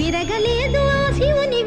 విరగలేదు ఆ శివుని